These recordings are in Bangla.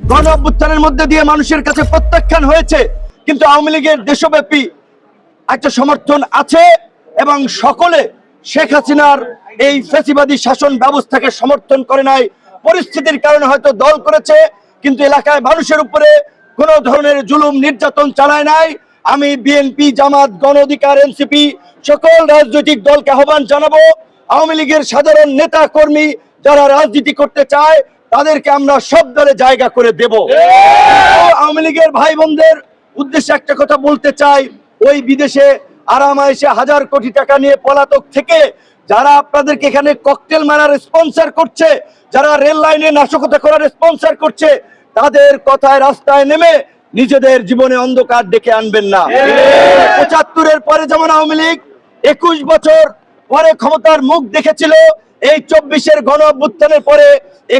গণ অভ্যুত্থানের মধ্যে দিয়ে মানুষের কাছে প্রত্যাখ্যান হয়েছে। কিন্তু আওয়ামী লীগের দেশব্যাপী একটা সমর্থন আছে এবং সকলে শেখ হাসিনার এই ফেসিবাদী শাসন ব্যবস্থাকে সমর্থন করে নাই। পরিস্থিতির কারণে হয়তো দল করেছে, কিন্তু এলাকায় মানুষের উপরে কোনো ধরনের জুলুম নির্যাতন চালায় নাই। আমি বিএনপি, জামাত, গণ অধিকার, এনসিপি সকল রাজনৈতিক দলকে আহ্বান জানাব। আওয়ামী লীগের সাধারণ নেতা কর্মী যারা রাজনীতি করতে চায় তাদেরকে আমরা সব দলে জায়গা করে দেব। আওয়ামী লীগের ভাই বোনদের উদ্দেশ্যে একটা কথা বলতে চাই। ওই বিদেশে আরামায়েশে হাজার কোটি টাকা নিয়ে পলাতক থেকে যারা আপনাদেরকে এখানে ককটেল মারার স্পন্সর করছে, যারা রেল লাইনে নাশকতা করার স্পন্সর করছে, তাদের কথায় রাস্তায় নেমে নিজেদের জীবনে অন্ধকার ডেকে আনবেন না। পঁচাত্তরের পরে যেমন আওয়ামী লীগ, একুশ বছর পরে ক্ষমতার মুখ দেখেছিল এই চব্বিশের গণ অভ্যুত্থানের পরে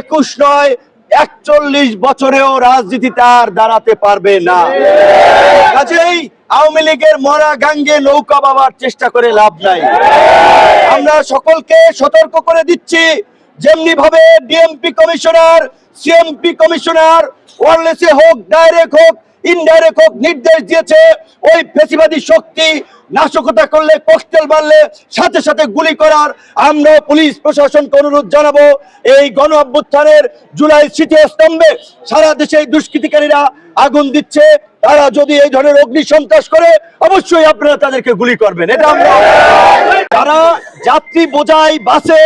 একুশ নয়, একচল্লিশ বছরেও রাজনীতিতে আর দাঁড়াতে পারবে না। কাজেই আওয়ামী লীগের মরা গাঙ্গে নৌকা বাবার চেষ্টা করে লাভ নাই। আমরা সকলকে সতর্ক করে দিচ্ছি যেমনি ভাবে ডিএমপি কমিশনার, সিএমপি কমিশনার, ওয়ারলেসে হোক, ডাইরেক্ট হোক, ইনডাইরেক্ট হোক নির্দেশ দিয়েছে, ওই ফেসিবাদী শক্তি নাশকতা করলে ককটেল মারলে সাথে সাথে গুলি করার আমরা পুলিশ প্রশাসনকে অনুরোধ জানাব। এই গণ অভ্যুত্থানের জুলাই স্মৃতি স্তম্ভে সারা দেশে দুষ্কৃতিকারীরা আগুন দিচ্ছে। তারা যদি এই ধরনের অগ্নি সন্ত্রাস করে, অবশ্যই আপনারা তাদেরকে গুলি করবেন। এটা আমরা যারা যাত্রী বোঝাই বাসে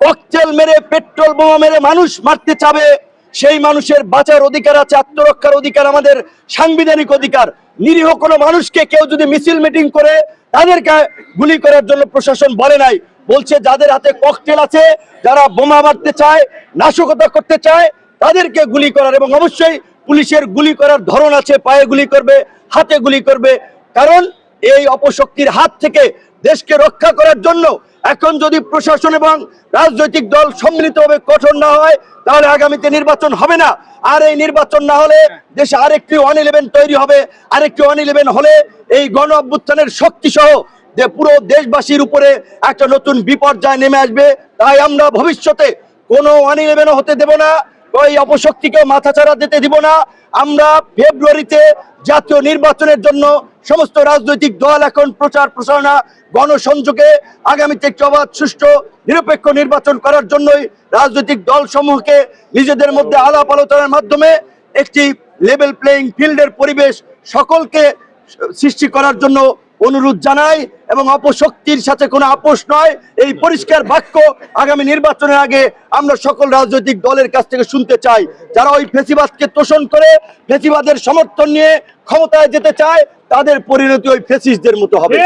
ককটেল মেরে পেট্রোল বোমা মেরে মানুষ মারতে চাবে সেই মানুষের বাঁচার অধিকার আছে, আত্মরক্ষার অধিকার, আমাদের সাংবিধানিক অধিকার। নিরীহ কোনো মানুষকে কেউ যদি মিছিল মিটিং করে তাদেরকে গুলি করার জন্য প্রশাসন বলে নাই। বলছে যাদের হাতে ককটেল আছে, যারা বোমা মারতে চায়, নাশকতা করতে চায়, তাদেরকে গুলি করার এবং অবশ্যই পুলিশের গুলি করার ধরন আছে, পায়ে গুলি করবে, হাতে গুলি করবে। কারণ এই অপশক্তির হাত থেকে দেশকে রক্ষা করার জন্য এখন যদি প্রশাসন এবং রাজনৈতিক দল সম্মিলিতভাবে কঠোর না হয়, তাহলে আগামীতে নির্বাচন হবে না। আর এই নির্বাচন না হলে দেশে আরেকটি ওয়ান ইলেভেন তৈরি হবে। আরেকটি ওয়ান ইলেভেন হলে এই গণ অভ্যুত্থানের শক্তি সহ যে পুরো দেশবাসীর উপরে একটা নতুন বিপর্যয় নেমে আসবে। তাই আমরা ভবিষ্যতে কোনো ওয়ান ইলেভেন হতে দেব না ওই অপশক্তিকে মাথাচাড়া দিতে দিব না। আমরা ফেব্রুয়ারিতে জাতীয় নির্বাচনের জন্য সমস্ত রাজনৈতিক দল এখন প্রচার প্রচারণা গণসংযোগে আগামীতে একটি অবাধ, সুষ্ঠু, নিরপেক্ষ নির্বাচন করার জন্যই রাজনৈতিক দল সমূহকে নিজেদের মধ্যে আলাপ আলোচনার মাধ্যমে একটি লেভেল প্লেয়িং ফিল্ডের পরিবেশ সকলকে সৃষ্টি করার জন্য অনুরোধ জানাই এবং অপশক্তির সাথে কোনো আপোষ নয়। এই পরিষ্কার বাক্য আগামী নির্বাচনের আগে আমরা সকল রাজনৈতিক দলের কাছ থেকে শুনতে চাই। যারা ওই ফেসিবাদকে তোষণ করে, ফেসিবাদের সমর্থন নিয়ে ক্ষমতায় যেতে চায়, তাদের পরিণতি ওই ফেসিসদের মতো হবে।